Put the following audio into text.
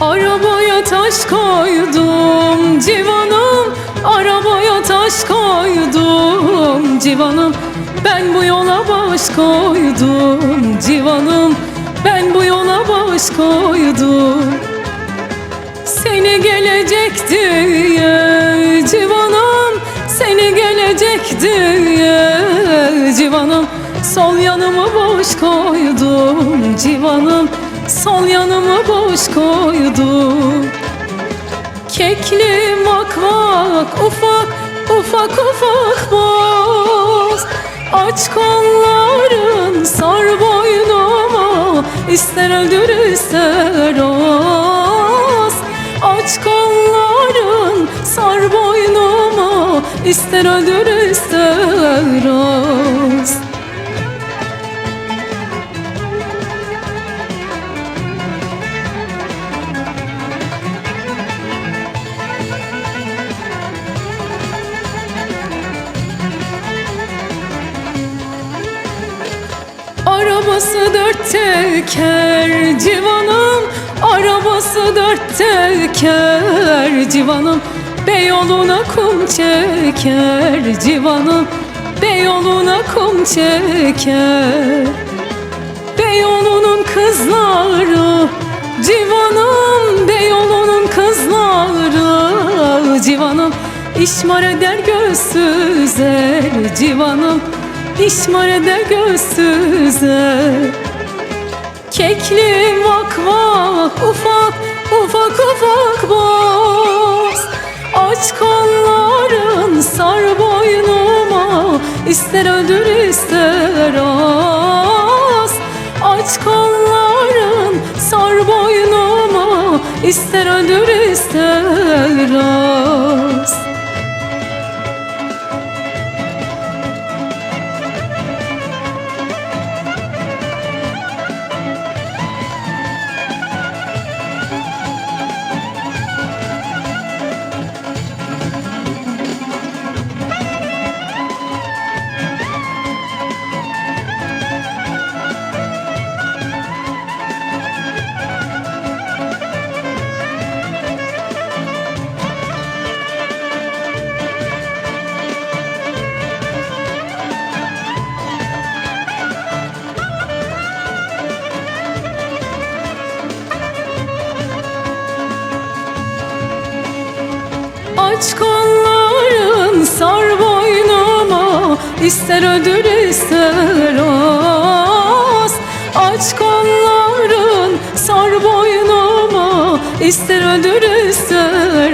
Arabaya taş koydum civanım Arabaya taş koydum civanım. Ben bu yola baş koydum civanım Ben bu yola baş koydum. Seni gelecek diye civanım Seni gelecek diye civanım. Sol yanımı boş koydum civanım Sol yanımı boş koydum. Kekli vak ufak ufak ufak boz. Aç kolların sar boynuma ister öldür ister oz Aç kolların sar boynuma ister öldür ister oz Arabası dört teker civanım Arabası dört teker civanım. Beyoğlu'na kum çeker civanım Beyoğlu'na kum çeker. Beyoğlu'nun kızları Civanım Beyoğlu'nun kızları Civanım. İşmar eder gözsüzler Civanım İşmar eder gözsüzler Kekli vak vak ufak ufak ufak boz. Aç kolların sar boynuma ister öldür ister az. Aç kolların sar boynuma ister öldür ister az Aç kolların sar boynuma. İster öldür ister az Aç kolların sar boynuma. İster öldür ister